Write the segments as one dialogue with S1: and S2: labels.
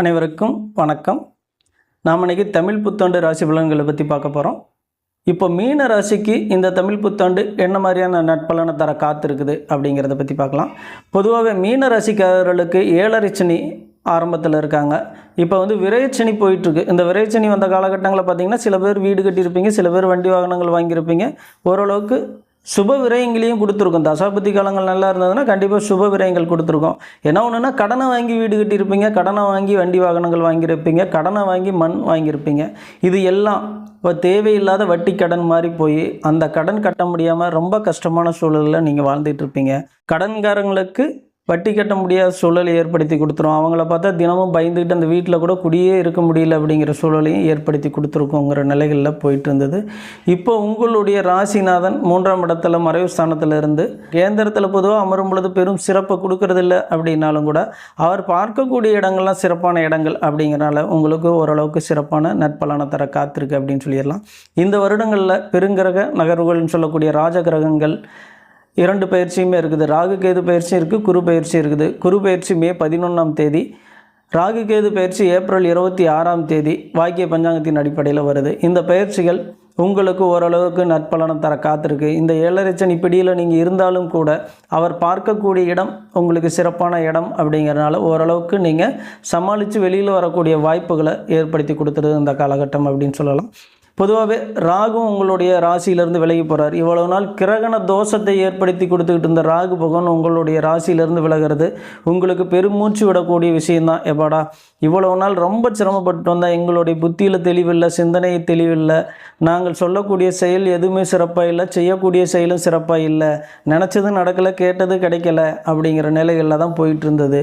S1: அனைவருக்கும் வணக்கம். நாம் இன்றைக்கி தமிழ் புத்தாண்டு ராசி பலன்களை பற்றி பார்க்க போகிறோம் இப்போ மீன ராசிக்கு இந்த தமிழ் புத்தாண்டு என்ன மாதிரியான நட்பலனை தர காத்திருக்குது அப்படிங்கிறத பற்றி பார்க்கலாம். பொதுவாகவே மீன ராசிக்காரர்களுக்கு ஏழரை சனி ஆரம்பத்தில் இருக்காங்க. இப்போ வந்து விரைச்சனி போயிட்டுருக்கு. இந்த விரைச்சனி வந்த காலகட்டங்களில் பார்த்தீங்கன்னா சில பேர் வீடு கட்டியிருப்பீங்க சில பேர் வண்டி வாகனங்கள் வாங்கியிருப்பீங்க. ஓரளவுக்கு சுப விரயங்களையும் கொடுத்துருக்கோம். தசாபதி காலங்கள் நல்லா இருந்ததுன்னா கண்டிப்பாக சுப விரயங்கள் கொடுத்துருக்கோம். என்ன ஒன்றுனா கடனை வாங்கி வீடு கட்டியிருப்பீங்க கடனை வாங்கி வண்டி வாகனங்கள் வாங்கியிருப்பீங்க கடனை வாங்கி மண் வாங்கியிருப்பீங்க. இது எல்லாம் இப்போ தேவையில்லாத வட்டி கடன் மாதிரி போய் அந்த கடன் கட்ட முடியாமல் ரொம்ப கஷ்டமான சூழலில் நீங்கள் வாழ்ந்துட்டு இருப்பீங்க. கடன்காரங்களுக்கு வட்டி கட்ட முடியாத சூழலை ஏற்படுத்தி கொடுத்துரும். அவங்கள பார்த்தா தினமும் பயந்துக்கிட்டு அந்த வீட்டில் கூட குடியே இருக்க முடியல அப்படிங்கிற சூழலையும் ஏற்படுத்தி கொடுத்துருக்கோங்கிற நிலைகளில் போயிட்டு இருந்தது. இப்போ உங்களுடைய ராசிநாதன் மூன்றாம் இடத்துல மறைவு ஸ்தானத்தில் இருந்து கேந்திரத்தில் பொதுவாக அமரும் பொழுது பெரும் சிறப்பை கொடுக்கறதில்ல அப்படின்னாலும் கூட அவர் பார்க்கக்கூடிய இடங்கள்லாம் சிறப்பான இடங்கள் அப்படிங்கிறனால உங்களுக்கு ஓரளவுக்கு சிறப்பான நற்பலனை தர காத்திருக்கு அப்படின்னு சொல்லிடலாம். இந்த வருடங்களில் பெருங்கிரக நகர்வுகள்னு சொல்லக்கூடிய ராஜ கிரகங்கள் இரண்டு பயிற்சியுமே இருக்குது. ராகு கேது பயிற்சி இருக்குது குரு பயிற்சி இருக்குது. குரு பயிற்சி மே பதினொன்றாம் தேதி. ராகு கேது பயிற்சி ஏப்ரல் இருபத்தி ஆறாம் தேதி வாக்கிய பஞ்சாங்கத்தின் அடிப்படையில் வருது. இந்த பயிற்சிகள் உங்களுக்கு ஓரளவுக்கு நற்பலனம் தர காத்திருக்கு. இந்த ஏழரைச்சன் இப்படியில் நீங்கள் இருந்தாலும் கூட அவர் பார்க்கக்கூடிய இடம் உங்களுக்கு சிறப்பான இடம் அப்படிங்கிறனால ஓரளவுக்கு நீங்கள் சமாளித்து வெளியில் வரக்கூடிய வாய்ப்புகளை ஏற்படுத்தி கொடுத்துருது இந்த காலகட்டம் அப்படின்னு சொல்லலாம். பொதுவாகவே ராகு உங்களுடைய ராசியிலிருந்து விலகி போகிறார் இவ்வளவு நாள் கிரகண தோஷத்தை ஏற்படுத்தி கொடுத்துக்கிட்டு இருந்த ராகு பகவான் உங்களுடைய ராசியிலிருந்து விலகிறது. உங்களுக்கு பெருமூச்சு விடக்கூடிய விஷயந்தான் எப்பாடா இவ்வளவு நாள் ரொம்ப சிரமப்பட்டு வந்தால் எங்களுடைய புத்தியில் தெளிவில்லை சிந்தனை தெளிவில்லை. நாங்கள் சொல்லக்கூடிய செயல் எதுவுமே சிறப்பாக இல்லை செய்யக்கூடிய செயலும் சிறப்பாக இல்லை. நினச்சது நடக்கலை கேட்டது கிடைக்கல அப்படிங்கிற நிலைகளில் தான் போயிட்டு இருந்தது.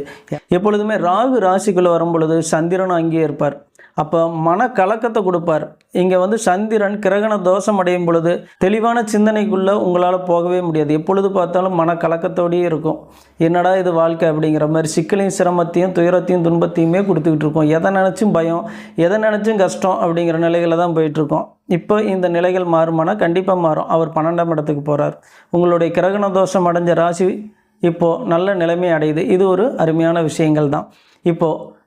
S1: எப்பொழுதுமே ராகு ராசிக்குள்ளே வரும் பொழுது சந்திரனும் அங்கேயே இருப்பார். அப்போ மன கலக்கத்தை கொடுப்பார். இங்கே வந்து சந்திரன் கிரகண தோஷம் அடையும் பொழுது தெளிவான சிந்தனைக்குள்ளே உங்களால் போகவே முடியாது. எப்பொழுது பார்த்தாலும் மன கலக்கத்தோடயே இருக்கும். என்னடா இது வாழ்க்கை அப்படிங்கிற மாதிரி சிக்கலையும் சிரமத்தையும் துயரத்தையும் துன்பத்தையுமே கொடுத்துக்கிட்டு இருக்கோம். எதை நினச்சும் பயம் எதை நினச்சும் கஷ்டம் அப்படிங்கிற நிலைகளை தான் போயிட்டுருக்கோம் இப்போ இந்த நிலைகள் மாறுமானா கண்டிப்பாக மாறும். அவர் பன்னெண்டாம் இடத்துக்கு போகிறார் உங்களுடைய கிரகண தோஷம் அடைஞ்ச ராசி இப்போது நல்ல நிலைமை அடையுது. இது ஒரு அருமையான விஷயங்கள் தான். இப்போது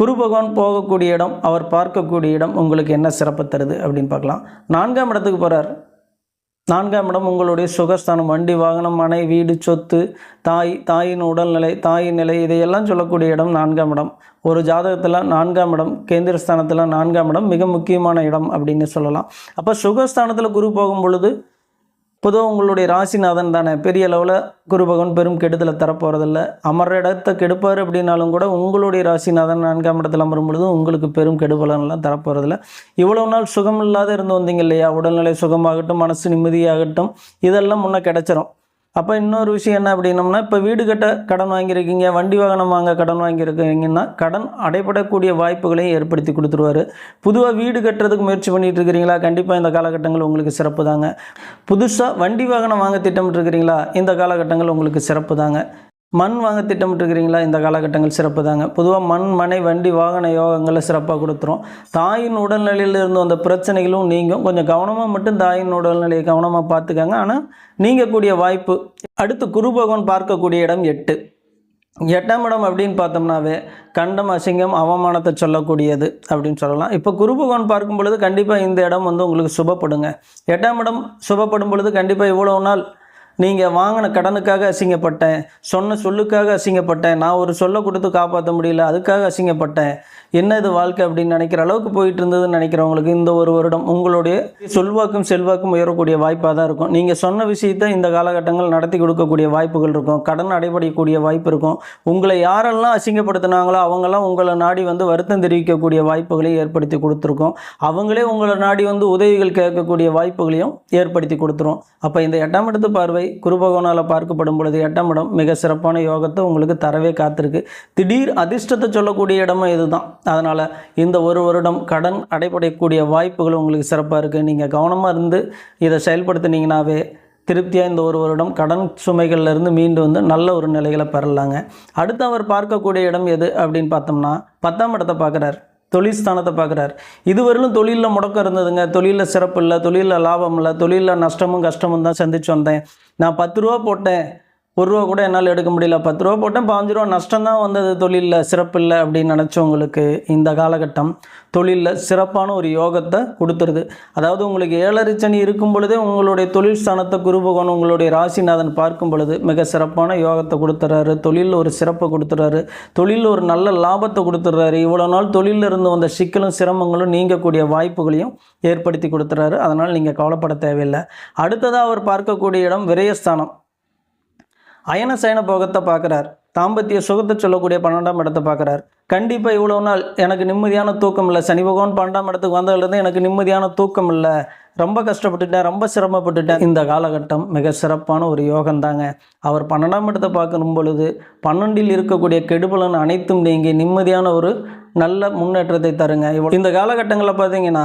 S1: குரு பகவான் போகக்கூடிய இடம் அவர் பார்க்கக்கூடிய இடம் உங்களுக்கு என்ன சிறப்பு தருது அப்படின்னு பார்க்கலாம். நான்காம் இடத்துக்கு போகிறார் நான்காம் இடம் உங்களுடைய சுகஸ்தானம் வண்டி வாகனம் மனை வீடு சொத்து தாய் தாயின் உடல்நிலை தாயின் நிலை இதையெல்லாம் சொல்லக்கூடிய இடம் நான்காம் இடம். ஒரு ஜாதகத்தில் நான்காம் இடம் கேந்திரஸ்தானத்தில் நான்காம் இடம் மிக முக்கியமான இடம் அப்படின்னு சொல்லலாம். அப்போ சுகஸ்தானத்தில் குரு போகும் பொழுது பொதுவாக உங்களுடைய ராசிநாதன் தானே. பெரிய அளவில் குரு பகவான் பெரும் கெடுதலை தரப்போகிறதில்ல அமர இடத்தை கெடுப்பார் அப்படின்னாலும் கூட உங்களுடைய ராசிநாதன் நான்காம் இடத்துல அமரும் பொழுது உங்களுக்கு பெரும் கெடுபலன்லாம் தரப்போகிறதில்ல இவ்வளவு நாள் சுகம் இல்லாத இருந்து வந்தீங்க இல்லையா? உடல்நிலை சுகமாகட்டும் மனசு நிம்மதியாகட்டும் இதெல்லாம் முன்னே கிடச்சிரும். அப்போ இன்னொரு விஷயம் என்ன அப்படின்னம்னா இப்போ வீடு கட்ட கடன் வாங்கியிருக்கீங்க வண்டி வாகனம் வாங்க கடன் வாங்கியிருக்கீங்கன்னா கடன் அடைபடக்கூடிய வாய்ப்புகளையும் ஏற்படுத்தி கொடுத்துருவாரு. புதுவாக வீடு கட்டுறதுக்கு முயற்சி பண்ணிட்டு இருக்கிறீங்களா கண்டிப்பாக இந்த காலகட்டங்கள் உங்களுக்கு சிறப்பு தாங்க புதுசாக வண்டி வாகனம் வாங்க திட்டமிட்டு இருக்கிறீங்களா இந்த காலகட்டங்கள் உங்களுக்கு சிறப்பு தாங்க மண் வாங்க திட்டமிட்டுருக்கிறீங்களா? இந்த காலகட்டங்கள் சிறப்பு தாங்க. பொதுவாக மண் மனை வண்டி வாகன யோகங்களை சிறப்பாக கொடுத்துரும். தாயின் உடல்நிலையில் இருந்து வந்த பிரச்சனைகளும் நீங்கள் கொஞ்சம் கவனமாக மட்டும் தாயின் உடல்நிலையை கவனமாக பார்த்துக்கோங்க. ஆனால் நீங்கக்கூடிய வாய்ப்பு அடுத்து குரு பகவான் பார்க்கக்கூடிய இடம் எட்டு. எட்டாம் இடம் அப்படின்னு பார்த்தோம்னாவே கண்டம் அசிங்கம் அவமானத்தை சொல்லக்கூடியது அப்படின்னு சொல்லலாம். இப்போ குரு பகவான் பார்க்கும் பொழுது கண்டிப்பாக இந்த இடம் வந்து உங்களுக்கு சுபப்படுங்க. எட்டாம் இடம் சுபப்படும் பொழுது கண்டிப்பாக இவ்வளோ நாள் நீங்கள் வாங்கின கடனுக்காக அசிங்கப்பட்டேன். சொன்ன சொல்லுக்காக அசிங்கப்பட்டேன். நான் ஒரு சொல்ல கொடுத்து காப்பாற்ற முடியல. அதுக்காக அசிங்கப்பட்டேன். என்ன இது வாழ்க்கை அப்படின்னு நினைக்கிற அளவுக்கு போயிட்டு இருந்ததுன்னு நினைக்கிறவங்களுக்கு இந்த ஒரு வருடம் உங்களுடைய சொல்வாக்கும் செல்வாக்கும் உயரக்கூடிய வாய்ப்பாக தான் இருக்கும். நீங்கள் சொன்ன விஷயத்தை இந்த காலகட்டங்கள் நடத்தி கொடுக்கக்கூடிய வாய்ப்புகள் இருக்கும். கடன் அடைபடக்கூடிய வாய்ப்பு இருக்கும். உங்களை யாரெல்லாம் அசிங்கப்படுத்தினாங்களோ அவங்கெல்லாம் உங்களை நாடி வந்து வருத்தம் தெரிவிக்கக்கூடிய வாய்ப்புகளை ஏற்படுத்தி கொடுத்துருக்கோம். அவங்களே உங்களை நாடி வந்து உதவிகள் கேட்கக்கூடிய வாய்ப்புகளையும் ஏற்படுத்தி கொடுத்துரும். அப்போ இந்த எட்டாம் இடத்து பார்வை குருபகவனால் பார்க்கப்படும் பொழுது எட்டாம் இடம் மிக சிறப்பான யோகத்தை உங்களுக்கு தரவே காத்திருக்கு. திடீர் அதிர்ஷ்டத்தை சொல்லக்கூடிய இடமும் இதுதான். அதனால் இந்த ஒரு வருடம் கடன் அடைபடக்கூடிய வாய்ப்புகள் உங்களுக்கு சிறப்பாக இருக்குது நீங்கள் கவனமாக இருந்து இதை செயல்படுத்தினீங்கனாவே திருப்தியாக இந்த ஒரு வருடம் கடன் சுமைகள்லேருந்து மீண்டு வந்து நல்ல ஒரு நிலைகளை பெறலாங்க. அடுத்து அவர் பார்க்கக்கூடிய இடம் எது அப்படின்னு பார்த்தோம்னா பத்தாம் இடத்தை பார்க்குறார். தொழில் ஸ்தானத்தை பார்க்குறாரு. இதுவரையிலும் தொழிலில் முடக்கம் இருந்ததுங்க. தொழிலில் சிறப்பு இல்லை தொழிலில் லாபம் இல்லை தொழிலில் நஷ்டமும் கஷ்டமும் தான் சந்திச்சு வந்தேன். நான் பத்து ரூபா போட்டேன். ஒரு ரூபா கூட என்னால் எடுக்க முடியல. பத்து ரூபா போட்டேன் பாஞ்சு ரூபா நஷ்டம் தான் வந்தது. தொழிலில் சிறப்பு இல்லை அப்படின்னு நினச்சவங்களுக்கு இந்த காலகட்டம் தொழிலில் சிறப்பான ஒரு யோகத்தை கொடுத்துருது. அதாவது உங்களுக்கு ஏழரை சனி இருக்கும் பொழுதே உங்களுடைய தொழில் ஸ்தானத்தை குருபகவான் உங்களுடைய ராசிநாதன் பார்க்கும் பொழுது மிக சிறப்பான யோகத்தை கொடுத்துறாரு. தொழிலில் ஒரு சிறப்பை கொடுத்துறாரு. தொழிலில் ஒரு நல்ல லாபத்தை கொடுத்துட்றாரு இவ்வளோ நாள் தொழிலில் இருந்து வந்த சிக்கலும் சிரமங்களும் நீங்கக்கூடிய வாய்ப்புகளையும் ஏற்படுத்தி கொடுத்துறாரு. அதனால் நீங்கள் கவலைப்பட தேவையில்லை. அடுத்ததாக அவர் பார்க்கக்கூடிய இடம் விரயஸ்தானம். அயன சயன போகத்தை பார்க்குறார். தாம்பத்திய சுகத்தை சொல்லக்கூடிய பன்னெண்டாம் இடத்தை பார்க்குறார். கண்டிப்பாக இவ்வளோ நாள் எனக்கு நிம்மதியான தூக்கம் இல்லை. சனி பகவான் பன்னெண்டாம் இடத்துக்கு வந்ததுலேருந்து எனக்கு நிம்மதியான தூக்கம் இல்லை. ரொம்ப கஷ்டப்பட்டுட்டேன் ரொம்ப சிரமப்பட்டுட்டேன். இந்த காலகட்டம் மிக சிறப்பான ஒரு யோகம் தாங்க அவர் பன்னெண்டாம் இடத்தை பார்க்கணும் பொழுது பன்னெண்டில் இருக்கக்கூடிய கெடுபலன் அனைத்தும் நீங்கி நிம்மதியான ஒரு நல்ல முன்னேற்றத்தை தருங்க. இந்த காலகட்டங்களில் பார்த்தீங்கன்னா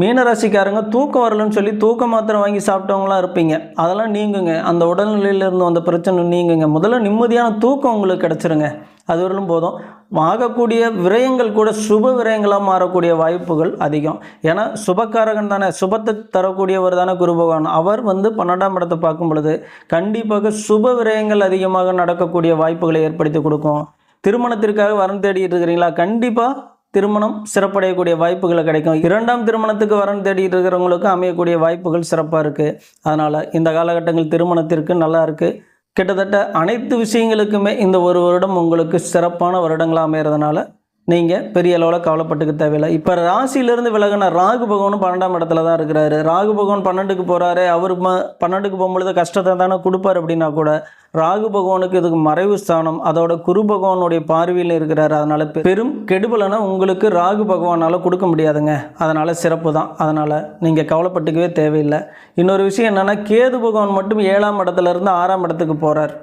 S1: மீனராசிக்காரங்க தூக்கம் வரலன்னு சொல்லி தூக்க மாத்திரை வாங்கி சாப்பிட்டவங்களாம் இருப்பீங்க. அதெல்லாம் நீங்குங்க. அந்த உடல்நிலையிலிருந்து வந்த பிரச்சனை நீங்குங்க. முதல்ல நிம்மதியான தூக்கம் உங்களுக்கு கிடச்சிருங்க. அது வரலும் போதும். ஆகக்கூடிய விரயங்கள் கூட சுப விரயங்களாக மாறக்கூடிய வாய்ப்புகள் அதிகம். ஏன்னா சுபக்காரகன் தானே. சுபத்தை தரக்கூடியவர் தானே குரு பகவான். அவர் வந்து பன்னெண்டாம் இடத்தை பார்க்கும் பொழுது கண்டிப்பாக சுப விரயங்கள் அதிகமாக நடக்கக்கூடிய வாய்ப்புகளை ஏற்படுத்தி கொடுக்கும். திருமணத்திற்காக வரன் தேடிட்டு இருக்கிறீங்களா? கண்டிப்பாக திருமணம் சிறப்படையக்கூடிய வாய்ப்புகளை கிடைக்கும். இரண்டாம் திருமணத்துக்கு வரன் தேடிட்டு இருக்கிறவங்களுக்கு அமையக்கூடிய வாய்ப்புகள் சிறப்பாக இருக்குது அதனால் இந்த காலகட்டங்கள் திருமணத்திற்கு நல்லா இருக்குது கிட்டத்தட்ட அனைத்து விஷயங்களுக்குமே இந்த ஒரு வருடம் உங்களுக்கு சிறப்பான வருடங்களாக அமைகிறதுனால நீங்கள் பெரிய அளவில் கவலைப்பட்டுக்க தேவையில்லை. இப்போ ராசியிலேருந்து விலகின ராகு பகவானும் பன்னெண்டாம் இடத்துல தான் இருக்கிறாரு. ராகு பகவான் பன்னெண்டுக்கு போகிறாரு அவர் ம பன்னெண்டுக்கு போகும்பொழுது கஷ்டத்தை தானே கொடுப்பார் அப்படின்னா கூட ராகு பகவானுக்கு இதுக்கு மறைவு ஸ்தானம். அதோட குரு பகவானுடைய பார்வையில் இருக்கிறார். அதனால் பெரும் கெடுபலனை உங்களுக்கு ராகு பகவானால் கொடுக்க முடியாதுங்க. அதனால் சிறப்பு தான். அதனால் நீங்கள் கவலைப்பட்டுக்கவே தேவையில்லை. இன்னொரு விஷயம் என்னென்னா கேது பகவான் மட்டும் ஏழாம் இடத்துல இருந்து ஆறாம் இடத்துக்கு போகிறார்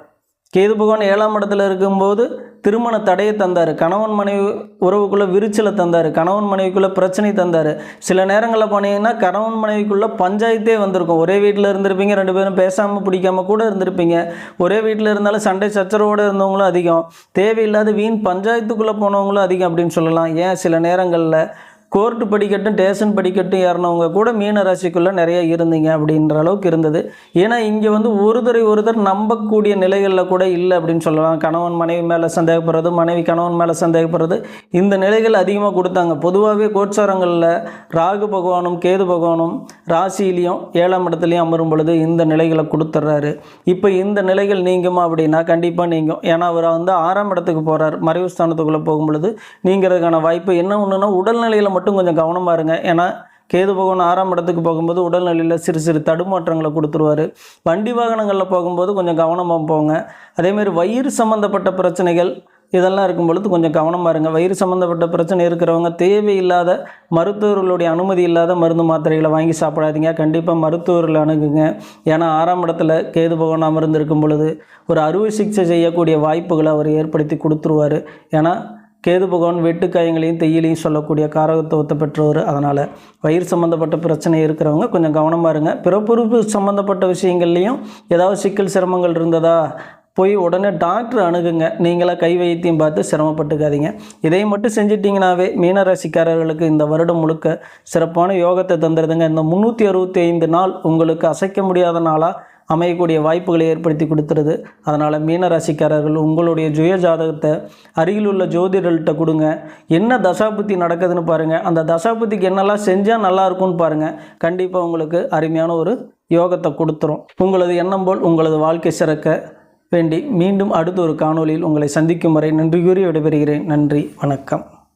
S1: கேது பகவான் ஏழாம் இடத்துல இருக்கும்போது திருமண தடையை தந்தார். கணவன் மனைவி உறவுக்குள்ளே விரிச்சலை தந்தார். கணவன் மனைவிக்குள்ளே பிரச்சனை தந்தார். சில நேரங்களில் போனீங்கன்னா கணவன் மனைவிக்குள்ளே பஞ்சாயத்தே வந்திருக்கும். ஒரே வீட்டில் இருந்திருப்பீங்க ரெண்டு பேரும் பேசாமல் பிடிக்காம கூட இருந்திருப்பீங்க. ஒரே வீட்டில் இருந்தாலும் சண்டை சச்சரவோடு இருந்தவங்களும் அதிகம். தேவையில்லாத வீண் பஞ்சாயத்துக்குள்ளே போனவங்களும் அதிகம் அப்படின்னு சொல்லலாம். ஏன் சில நேரங்களில் கோர்ட்டு படிக்கட்டும் டேஷன் படிக்கட்டும் ஏறினவங்க கூட மீன ராசிக்குள்ளே நிறைய இருந்தீங்க அப்படின்ற அளவுக்கு இருந்தது. ஏன்னா இங்கே வந்து ஒருத்தரை ஒருத்தர் நம்பக்கூடிய நிலைகளில் கூட இல்லை அப்படின்னு சொல்லலாம். கணவன் மனைவி மேலே சந்தேகப்படுறது மனைவி கணவன் மேலே சந்தேகப்படுறது இந்த நிலைகள் அதிகமாக கொடுத்தாங்க. பொதுவாகவே கோட்சாரங்களில் ராகு பகவானும் கேது பகவானும் ராசியிலையும் ஏழாம் இடத்துலையும் அமரும் பொழுது இந்த நிலைகளை கொடுத்துட்றாரு இப்போ இந்த நிலைகள் நீங்குமா அப்படின்னா கண்டிப்பாக நீங்கும். ஏன்னா அவர் வந்து ஆறாம் இடத்துக்கு போகிறார் மறைவு ஸ்தானத்துக்குள்ளே போகும் பொழுது நீங்கிறதுக்கான வாய்ப்பு என்ன ஒன்றுனா உடல்நிலையில் மட்டும் மட்டும் கொஞ்சம் கவனமாக இருங்க. ஏன்னா கேது பகவான் ஆறாம் இடத்துக்கு போகும்போது உடல்நிலையில் சிறு சிறு தடுமாற்றங்களை கொடுத்துருவார். வண்டி வாகனங்களில் போகும்போது கொஞ்சம் கவனமாக போங்க. அதேமாதிரி வயிறு சம்மந்தப்பட்ட பிரச்சனைகள் இதெல்லாம் இருக்கும் பொழுது கொஞ்சம் கவனமாக இருங்க. வயிறு சம்மந்தப்பட்ட பிரச்சனை இருக்கிறவங்க தேவையில்லாத மருத்துவர்களுடைய அனுமதி இல்லாத மருந்து மாத்திரைகளை வாங்கி சாப்பிடாதீங்க. கண்டிப்பாக மருத்துவர்கள் அணுகுங்க. ஏன்னா ஆறாம் இடத்துல கேது பகவான் அமர்ந்து இருக்கும் பொழுது ஒரு அறுவை சிகிச்சை செய்யக்கூடிய வாய்ப்புகளை அவர் ஏற்படுத்தி கொடுத்துருவார். ஏன்னா கேது பகவான் வெட்டுக்காயங்களையும் தெய்யிலையும் சொல்லக்கூடிய காரகத்துவத்தை பெற்றவர். அதனால் வயிறு சம்மந்தப்பட்ட பிரச்சனை இருக்கிறவங்க கொஞ்சம் கவனமாக இருங்க. பிறப்புறுப்பு சம்மந்தப்பட்ட விஷயங்கள்லையும் ஏதாவது சிக்கல் சிரமங்கள் இருந்ததா? போய் உடனே டாக்டர் அணுகுங்க. நீங்களாக கை வைத்தியம் பார்த்து சிரமப்பட்டுக்காதீங்க. இதை மட்டும் செஞ்சிட்டிங்கனாவே மீனராசிக்காரர்களுக்கு இந்த வருடம் முழுக்க சிறப்பான யோகத்தை தந்துடுதுங்க இந்த முந்நூற்றி அறுபத்தி ஐந்து நாள் உங்களுக்கு அசைக்க முடியாத நாளாக அமையக்கூடிய வாய்ப்புகளை ஏற்படுத்தி கொடுத்துருது. அதனால் மீனராசிக்காரர்கள் உங்களுடைய சுய ஜாதகத்தை அருகில் உள்ள ஜோதிடர்கள்ட்ட கொடுங்க. என்ன தசாபுத்தி நடக்குதுன்னு பாருங்கள் அந்த தசாபுத்திக்கு என்னெல்லாம் செஞ்சால் நல்லா இருக்கும்னு பாருங்கள் கண்டிப்பாக உங்களுக்கு அருமையான ஒரு யோகத்தை கொடுத்துரும். உங்களது எண்ணம் போல் உங்களது வாழ்க்கை சிறக்க வேண்டி மீண்டும் அடுத்த ஒரு காணொளியில் உங்களை சந்திக்கும் வரை நன்றி கூறி விடைபெறுகிறேன். நன்றி வணக்கம்.